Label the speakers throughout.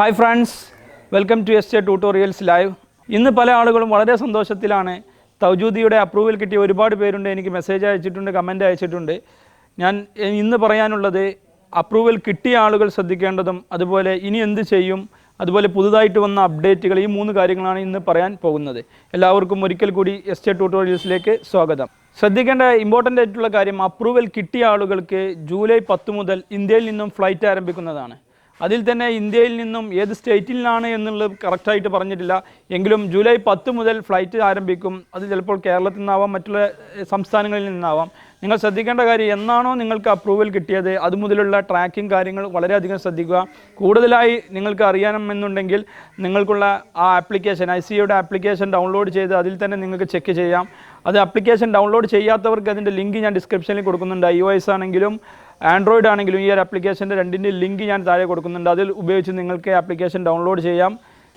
Speaker 1: Hi friends welcome to S A tutorials live ഇന്ന് പല ആളുകളും വളരെ സന്തോഷത്തിലാണ് തൗജൂദിയുടെ അപ്രൂവൽ കിട്ടിയ ഒരുപാട് പേരുണ്ട് എനിക്ക് മെസ്സേജ് അയച്ചിട്ടുണ്ട് കമന്റ് അയച്ചിട്ടുണ്ട്. ഞാൻ ഇന്ന് പറയാനുള്ളത് അപ്രൂവൽ കിട്ടിയ ആളുകൾ ശ്രദ്ധിക്കേണ്ടതും അതുപോലെ ഇനി എന്ത് ചെയ്യും അതുപോലെ പുതുതായിട്ട് വന്ന അപ്ഡേറ്റുകൾ ഈ മൂന്ന് കാര്യങ്ങളാണ് ഇന്ന് പറയാൻ പോകുന്നത്. എല്ലാവർക്കും ഒരിക്കൽ കൂടി എസ് എ ട്യൂട്ടോറിയൽസിലേക്ക് സ്വാഗതം. ശ്രദ്ധിക്കേണ്ട ഇമ്പോർട്ടന്റ് ആയിട്ടുള്ള കാര്യം അപ്രൂവൽ കിട്ടിയ ആളുകൾക്ക് ജൂലൈ പത്ത് മുതൽ ഇന്ത്യയിൽ നിന്നും ഫ്ലൈറ്റ് ആരംഭിക്കുന്നതാണ്. അതിൽ തന്നെ ഇന്ത്യയിൽ നിന്നും ഏത് സ്റ്റേറ്റിൽ നിന്നാണ് എന്നുള്ളത് കറക്റ്റായിട്ട് പറഞ്ഞിട്ടില്ല. എങ്കിലും ജൂലൈ പത്ത് മുതൽ ഫ്ലൈറ്റ് ആരംഭിക്കും. അത് ചിലപ്പോൾ കേരളത്തിൽ നിന്നാവാം മറ്റുള്ള സംസ്ഥാനങ്ങളിൽ നിന്നാവാം. നിങ്ങൾ ശ്രദ്ധിക്കേണ്ട കാര്യം എന്നാണോ നിങ്ങൾക്ക് അപ്രൂവൽ കിട്ടിയത്? അത് മുതലുള്ള ട്രാക്കിംഗ് കാര്യങ്ങൾ വളരെയധികം ശ്രദ്ധിക്കുക. കൂടുതലായി നിങ്ങൾക്ക് അറിയണമെന്നുണ്ടെങ്കിൽ നിങ്ങൾക്കുള്ള ആ ആപ്ലിക്കേഷൻ ഐ സിയുടെ ആപ്ലിക്കേഷൻ ഡൗൺലോഡ് ചെയ്ത് അതിൽ തന്നെ നിങ്ങൾക്ക് ചെക്ക് ചെയ്യാം. അത് ആപ്ലിക്കേഷൻ ഡൗൺലോഡ് ചെയ്യാത്തവർക്ക് അതിന്റെ ലിങ്ക് ഞാൻ ഡിസ്ക്രിപ്ഷനിൽ കൊടുക്കുന്നുണ്ട്. ഐ ഒ എസ് ആണെങ്കിലും ആൻഡ്രോയിഡ് ആണെങ്കിലും ഈ ഒരു ആപ്ലിക്കേഷന്റെ രണ്ടിന്റെ ലിങ്ക് ഞാൻ താഴെ കൊടുക്കുന്നുണ്ട്. അതിൽ ഉപയോഗിച്ച് നിങ്ങൾക്ക് ആപ്ലിക്കേഷൻ ഡൗൺലോഡ് ചെയ്യാം.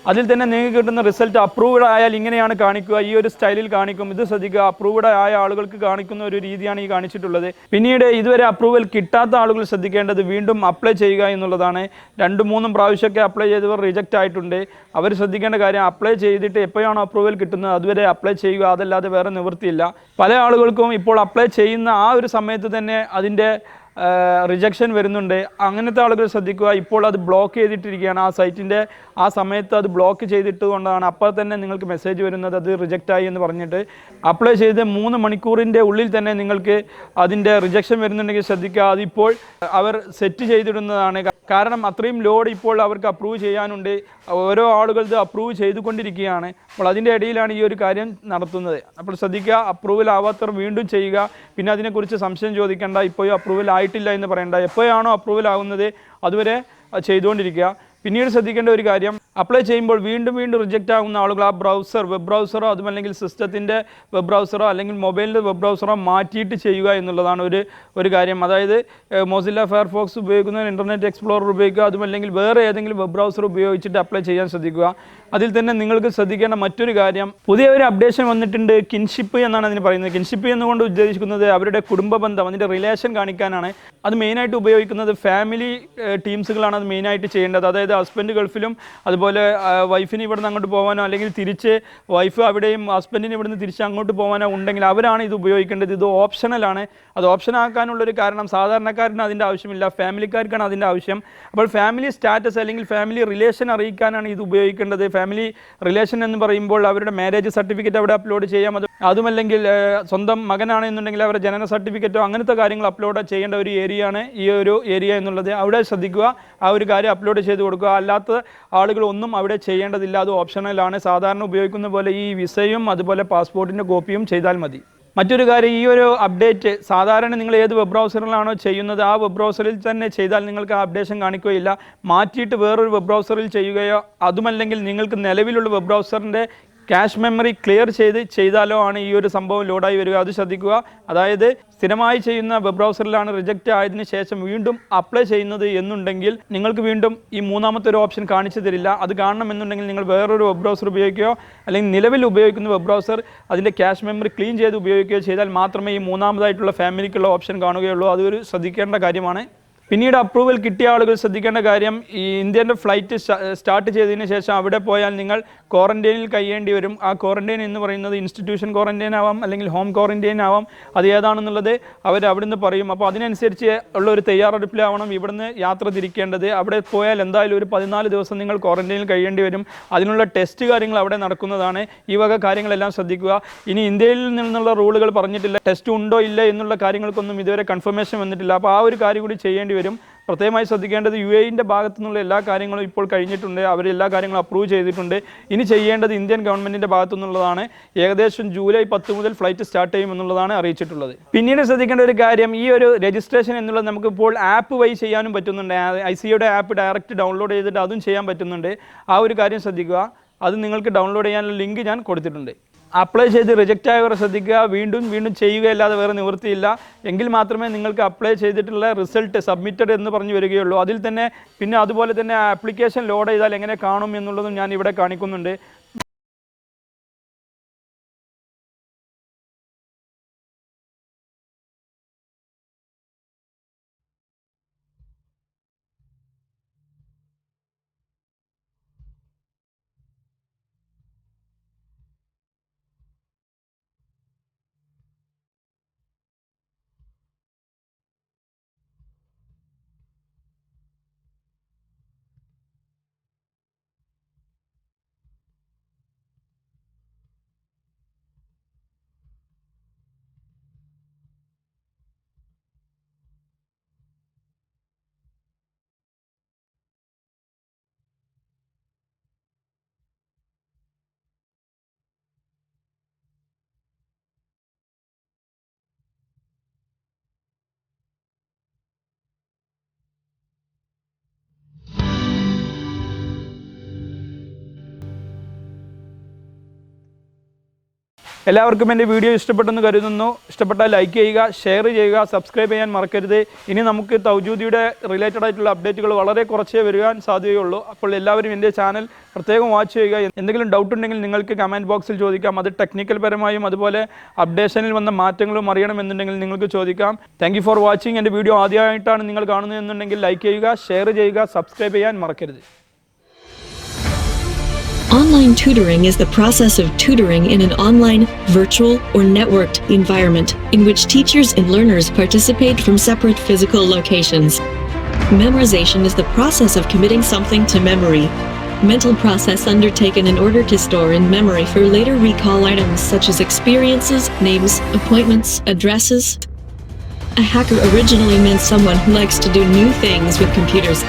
Speaker 1: അതിൽ തന്നെ നിങ്ങൾക്ക് കിട്ടുന്ന റിസൾട്ട് അപ്രൂവ്ഡ് ആയാൽ ഇങ്ങനെയാണ് കാണിക്കുക. ഈ ഒരു സ്റ്റൈലിൽ കാണിക്കും. ഇത് ശ്രദ്ധിക്കുക അപ്രൂവ്ഡ് ആയ ആളുകൾക്ക് കാണിക്കുന്ന ഒരു രീതിയാണ് ഈ കാണിച്ചിട്ടുള്ളത്. പിന്നീട് ഇതുവരെ അപ്രൂവൽ കിട്ടാത്ത ആളുകൾ ശ്രദ്ധിക്കേണ്ടത് വീണ്ടും അപ്ലൈ ചെയ്യുക എന്നുള്ളതാണ്. രണ്ടും മൂന്നും പ്രാവശ്യമൊക്കെ അപ്ലൈ ചെയ്തവർ റിജക്റ്റ് ആയിട്ടുണ്ട്. അവർ ശ്രദ്ധിക്കേണ്ട കാര്യം അപ്ലൈ ചെയ്തിട്ട് എപ്പോഴാണ് അപ്രൂവൽ കിട്ടുന്നത് അതുവരെ അപ്ലൈ ചെയ്യുക. അതല്ലാതെ വേറെ നിവൃത്തിയില്ല. പല ആളുകൾക്കും ഇപ്പോൾ അപ്ലൈ ചെയ്യുന്ന ആ ഒരു സമയത്ത് തന്നെ അതിന്റെ റിജക്ഷൻ വരുന്നുണ്ട്. അങ്ങനത്തെ ആളുകൾ ശ്രദ്ധിക്കുക. ഇപ്പോൾ അത് ബ്ലോക്ക് ചെയ്തിട്ടിരിക്കുകയാണ്. ആ സൈറ്റിന്റെ ആ സമയത്ത് അത് ബ്ലോക്ക് ചെയ്തിട്ട് കൊണ്ടാണ് അപ്പോൾ തന്നെ നിങ്ങൾക്ക് മെസ്സേജ് വരുന്നത് അത് റിജക്റ്റ് ആയി എന്ന് പറഞ്ഞിട്ട്. അപ്ലൈ ചെയ്ത് മൂന്ന് മണിക്കൂറിന്റെ ഉള്ളിൽ തന്നെ നിങ്ങൾക്ക് അതിന്റെ റിജക്ഷൻ വരുന്നുണ്ടെങ്കിൽ ശ്രദ്ധിക്കുക. അതിപ്പോൾ അവർ സെറ്റ് ചെയ്തിടുന്നതാണ്. കാരണം അത്രയും ലോഡ് ഇപ്പോൾ അവർക്ക് അപ്രൂവ് ചെയ്യാനുണ്ട്. ഓരോ ആളുകൾ ഇത് അപ്രൂവ് ചെയ്തുകൊണ്ടിരിക്കുകയാണ്. അപ്പോൾ അതിന്റെ ഇടയിലാണ് ഈ ഒരു കാര്യം നടത്തുന്നത്. അപ്പോൾ ശ്രദ്ധിക്കുക അപ്രൂവൽ ആവാത്തവർ വീണ്ടും ചെയ്യുക. പിന്നെ അതിനെക്കുറിച്ച് സംശയം ചോദിക്കേണ്ട ഇപ്പോഴും അപ്രൂവൽ ആയിട്ടില്ല എന്ന് പറയേണ്ട. എപ്പോഴാണോ അപ്രൂവൽ ആകുന്നത് അതുവരെ ചെയ്തുകൊണ്ടിരിക്കുക. പിന്നീട് ശ്രദ്ധിക്കേണ്ട ഒരു കാര്യം അപ്ലൈ ചെയ്യുമ്പോൾ വീണ്ടും വീണ്ടും റിജക്റ്റ് ആകുന്ന ആളുകൾ ആ ബ്രൗസർ വെബ് ബ്രൗസറോ അതുമല്ലെങ്കിൽ സിസ്റ്റത്തിന്റെ വെബ് ബ്രൗസറോ അല്ലെങ്കിൽ മൊബൈലിന്റെ വെബ് ബ്രൗസറോ മാറ്റിയിട്ട് ചെയ്യുക എന്നുള്ളതാണ് ഒരു ഒരു കാര്യം. അതായത് മൊസില്ല ഫയർഫോക്സ് ഉപയോഗിക്കുന്ന ഇന്റർനെറ്റ് എക്സ്പ്ലോറർ ഉപയോഗിക്കുക അതുമല്ലെങ്കിൽ വേറെ ഏതെങ്കിലും വെബ് ബ്രൗസർ ഉപയോഗിച്ചിട്ട് അപ്ലൈ ചെയ്യാൻ ശ്രദ്ധിക്കുക. അതിൽ തന്നെ നിങ്ങൾക്ക് ശ്രദ്ധിക്കേണ്ട മറ്റൊരു കാര്യം പുതിയ ഒരു അപ്ഡേഷൻ വന്നിട്ടുണ്ട് കിൻഷിപ്പ് എന്നാണ് അതിന് പറയുന്നത്. കിൻഷിപ്പ് എന്നുകൊണ്ട് ഉദ്ദേശിക്കുന്നത് അവരുടെ കുടുംബ ബന്ധം അതിന്റെ റിലേഷൻ കാണിക്കാനാണ്. അത് മെയിനായിട്ട് ഉപയോഗിക്കുന്നത് ഫാമിലി ടീംസുകളാണ് അത് മെയിനായിട്ട് ചെയ്യേണ്ടത്. അതായത് ഹസ്ബൻഡ് ഗൾഫിലും അതുപോലെ വൈഫിന് ഇവിടുന്ന് അങ്ങോട്ട് പോകാനോ അല്ലെങ്കിൽ തിരിച്ച് വൈഫ് അവിടെയും ഹസ്ബൻഡിന് ഇവിടുന്ന് തിരിച്ച് അങ്ങോട്ട് പോകാനോ ഉണ്ടെങ്കിൽ അവരാണ് ഇത് ഉപയോഗിക്കേണ്ടത്. ഇത് ഓപ്ഷണലാണ് അത് ഓപ്ഷൻ ആക്കാനുള്ളൊരു കാരണം സാധാരണക്കാരന് അതിന്റെ ആവശ്യമില്ല. ഫാമിലിക്കാർക്കാണ് അതിന്റെ ആവശ്യം. അപ്പോൾ ഫാമിലി സ്റ്റാറ്റസ് അല്ലെങ്കിൽ ഫാമിലി റിലേഷൻ അറിയിക്കാനാണ് ഇത് ഉപയോഗിക്കേണ്ടത്. ഫാമിലി റിലേഷൻ എന്ന് പറയുമ്പോൾ അവരുടെ മാരേജ് സർട്ടിഫിക്കറ്റ് അവിടെ അപ്ലോഡ് ചെയ്യാം. അത് അതുമല്ലെങ്കിൽ സ്വന്തം മകനാണ് എന്നുണ്ടെങ്കിൽ അവരുടെ ജനന സർട്ടിഫിക്കറ്റോ അങ്ങനത്തെ കാര്യങ്ങൾ അപ്ലോഡ് ചെയ്യേണ്ട ഒരു ഏരിയയാണ് ഈ ഒരു ഏരിയ എന്നുള്ളത്. അവിടെ ശ്രദ്ധിക്കുക. ആ ഒരു കാര്യം അപ്ലോഡ് ചെയ്ത് കൊടുക്കുക. അല്ലാത്ത ആളുകൾ ഒന്നും അവിടെ ചെയ്യേണ്ടതില്ല. അത് ഓപ്ഷണലാണ്. സാധാരണ ഉപയോഗിക്കുന്ന പോലെ ഈ വിസയും അതുപോലെ പാസ്പോർട്ടിന്റെ കോപ്പിയും ചെയ്താൽ മതി. മറ്റൊരു കാര്യം ഈ ഒരു അപ്ഡേറ്റ് സാധാരണ നിങ്ങൾ ഏത് വെബ് ബ്രൗസറിലാണോ ചെയ്യുന്നത് ആ വെബ് ബ്രൗസറിൽ തന്നെ ചെയ്താൽ നിങ്ങൾക്ക് ആ അപ്ഡേഷൻ കാണിക്കുകയില്ല. മാറ്റിയിട്ട് വേറൊരു വെബ് ബ്രൗസറിൽ ചെയ്യുകയോ അതുമല്ലെങ്കിൽ നിങ്ങൾക്ക് നിലവിലുള്ള വെബ് ബ്രൗസറിന്റെ ക്യാഷ് മെമ്മറി ക്ലിയർ ചെയ്ത് ചെയ്താലോ ആണ് ഈ ഒരു സംഭവം ലോഡായി വരിക. അത് ശ്രദ്ധിക്കുക. അതായത് സ്ഥിരമായി ചെയ്യുന്ന വെബ് ബ്രൗസറിലാണ് റിജക്റ്റ് ആയതിന് ശേഷം വീണ്ടും അപ്ലൈ ചെയ്യുന്നത് എന്നുണ്ടെങ്കിൽ നിങ്ങൾക്ക് വീണ്ടും ഈ മൂന്നാമത്തെ ഒരു ഓപ്ഷൻ കാണിച്ചു തരില്ല. അത് കാണണമെന്നുണ്ടെങ്കിൽ നിങ്ങൾ വേറൊരു വെബ് ബ്രൗസർ ഉപയോഗിക്കുകയോ അല്ലെങ്കിൽ നിലവിൽ ഉപയോഗിക്കുന്ന വെബ് ബ്രൗസർ അതിന്റെ ക്യാഷ് മെമ്മറി ക്ലീൻ ചെയ്ത് ഉപയോഗിക്കുകയോ ചെയ്താൽ മാത്രമേ ഈ മൂന്നാമതായിട്ടുള്ള ഫാമിലിക്കുള്ള ഓപ്ഷൻ കാണുകയുള്ളൂ. അതൊരു ശ്രദ്ധിക്കേണ്ട കാര്യമാണ്. പിന്നീട് അപ്രൂവൽ കിട്ടിയ ആളുകൾ ശ്രദ്ധിക്കേണ്ട കാര്യം ഈ ഇന്ത്യന്റെ ഫ്ലൈറ്റ് സ്റ്റാർട്ട് ചെയ്തതിന് ശേഷം അവിടെ പോയാൽ നിങ്ങൾ ക്വാറന്റൈനിൽ കഴിയേണ്ടി വരും. ആ ക്വാറന്റൈൻ എന്ന് പറയുന്നത് ഇൻസ്റ്റിറ്റ്യൂഷൻ ക്വാറന്റൈൻ ആവാം അല്ലെങ്കിൽ ഹോം ക്വാറന്റൈൻ ആവാം. അത് ഏതാണെന്നുള്ളത് അവർ അവിടുന്ന് പറയും. അപ്പോൾ അതിനനുസരിച്ച് ഉള്ള ഒരു തയ്യാറെടുപ്പിലാവണം ഇവിടുന്ന് യാത്ര തിരിക്കേണ്ടത്. അവിടെ പോയാൽ എന്തായാലും ഒരു പതിനാല് ദിവസം നിങ്ങൾ ക്വാറന്റൈനിൽ കഴിയേണ്ടി വരും. അതിനുള്ള ടെസ്റ്റ് കാര്യങ്ങൾ അവിടെ നടക്കുന്നതാണ്. ഈ വക കാര്യങ്ങളെല്ലാം ശ്രദ്ധിക്കുക. ഇനി ഇന്ത്യയിൽ നിന്നുള്ള റൂളുകൾ പറഞ്ഞിട്ടില്ല. ടെസ്റ്റ് ഉണ്ടോ ഇല്ല എന്നുള്ള കാര്യങ്ങൾക്കൊന്നും ഇതുവരെ കൺഫർമേഷൻ വന്നിട്ടില്ല. അപ്പോൾ ആ ഒരു കാര്യം കൂടി ചെയ്യേണ്ടി വരും. പ്രത്യേകമായി ശ്രദ്ധിക്കേണ്ടത് യു എയിന്റെ ഭാഗത്തു നിന്നുള്ള എല്ലാ കാര്യങ്ങളും ഇപ്പോൾ കഴിഞ്ഞിട്ടുണ്ട്. അവർ എല്ലാ കാര്യങ്ങളും അപ്രൂവ് ചെയ്തിട്ടുണ്ട്. ഇനി ചെയ്യേണ്ടത് ഇന്ത്യൻ ഗവൺമെന്റിന്റെ ഭാഗത്തു നിന്നുള്ളതാണ് ഏകദേശം ജൂലൈ പത്ത് മുതൽ ഫ്ലൈറ്റ് സ്റ്റാർട്ട് ചെയ്യുമെന്നുള്ളതാണ് അറിയിച്ചിട്ടുള്ളത്. പിന്നീട് ശ്രദ്ധിക്കേണ്ട ഒരു കാര്യം ഈ ഒരു രജിസ്ട്രേഷൻ എന്നുള്ളത് നമുക്ക് ഇപ്പോൾ ആപ്പ് വഴി ചെയ്യാനും പറ്റുന്നുണ്ട്. ഐ സിയുടെ ആപ്പ് ഡയറക്റ്റ് ഡൗൺലോഡ് ചെയ്തിട്ട് അതും ചെയ്യാൻ പറ്റുന്നുണ്ട്. ആ ഒരു കാര്യം ശ്രദ്ധിക്കുക. അത് നിങ്ങൾക്ക് ഡൗൺലോഡ് ചെയ്യാനുള്ള ലിങ്ക് ഞാൻ കൊടുത്തിട്ടുണ്ട്. അപ്ലൈ ചെയ്ത് റിജക്റ്റ് ആയവർ ശ്രദ്ധിക്കുക വീണ്ടും വീണ്ടും ചെയ്യുകയല്ലാതെ വേറെ നിവൃത്തിയില്ല. എങ്കിൽ മാത്രമേ നിങ്ങൾക്ക് അപ്ലൈ ചെയ്തിട്ടുള്ള റിസൾട്ട് സബ്മിറ്റഡ് എന്ന് പറഞ്ഞു വരികയുള്ളൂ. അതിൽ തന്നെ പിന്നെ അതുപോലെ തന്നെ ആപ്ലിക്കേഷൻ ലോഡ് ചെയ്താൽ എങ്ങനെ കാണും എന്നുള്ളതും ഞാൻ ഇവിടെ കാണിക്കുന്നുണ്ട്. എല്ലാവർക്കും എന്റെ വീഡിയോ ഇഷ്ടപ്പെട്ടെന്ന് കരുതുന്നു. ഇഷ്ടപ്പെട്ടാൽ ലൈക്ക് ചെയ്യുക ഷെയർ ചെയ്യുക സബ്സ്ക്രൈബ് ചെയ്യാൻ മറക്കരുത്. ഇനി നമുക്ക് തൗജൂദിയുടെ റിലേറ്റഡ് ആയിട്ടുള്ള അപ്ഡേറ്റുകൾ വളരെ കുറച്ചേ വരുവാൻ സാധ്യതയുള്ളൂ. അപ്പോൾ എല്ലാവരും എന്റെ ചാനൽ പ്രത്യേകം വാച്ച് ചെയ്യുക. എന്തെങ്കിലും ഡൗട്ട് ഉണ്ടെങ്കിൽ നിങ്ങൾക്ക് കമന്റ് ബോക്സിൽ ചോദിക്കാം. അത് ടെക്നിക്കൽ പരമായും അതുപോലെ അപ്ഡേഷനിൽ വന്ന മാറ്റങ്ങളും അറിയണമെന്നുണ്ടെങ്കിൽ നിങ്ങൾക്ക് ചോദിക്കാം. താങ്ക് ഫോർ വാച്ചിങ് എന്റെ വീഡിയോ ആദ്യമായിട്ടാണ് നിങ്ങൾ കാണുന്നതെന്നുണ്ടെങ്കിൽ ലൈക്ക് ചെയ്യുക ഷെയർ ചെയ്യുക സബ്സ്ക്രൈബ് ചെയ്യാൻ മറക്കരുത്.
Speaker 2: Online tutoring is the process of tutoring in an online, virtual, or networked environment in which teachers and learners participate from separate physical locations. Memorization is the process of committing something to memory. Mental process undertaken in order to store in memory for later recall items such as experiences, names, appointments, addresses. A hacker originally meant someone who likes to do new things with computers.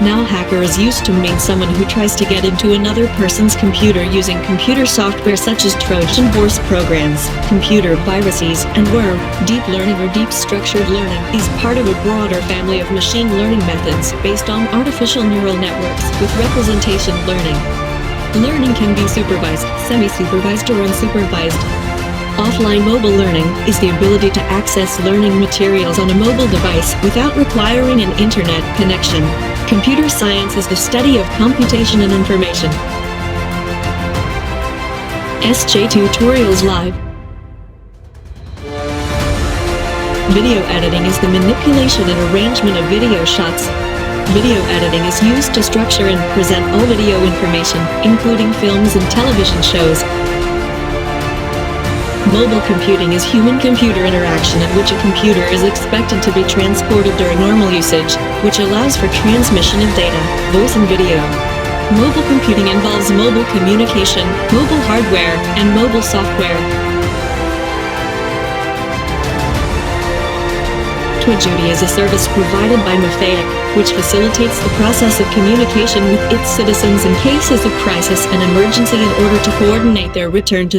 Speaker 2: Now hacker is used to mean someone who tries to get into another person's computer using computer software such as Trojan horse programs, computer viruses, and worm. Deep learning or deep structured learning is part of a broader family of machine learning methods based on artificial neural networks with representation learning. Learning can be supervised, semi-supervised or unsupervised. Offline mobile learning is the ability to access learning materials on a mobile device without requiring an internet connection. Computer science is the study of computation and information. SJ Tutorials Live Video editing is the manipulation and arrangement of video shots. Video editing is used to structure and present all video information, including films and television shows. Mobile computing is human-computer interaction in which a computer is expected to be transported during normal usage, which allows for transmission of data, voice and video. Mobile computing involves mobile communication, mobile hardware, and mobile software. Twijudi is a service provided by Mosaic, which facilitates the process of communication with its citizens in cases of crisis and emergency in order to coordinate their return to the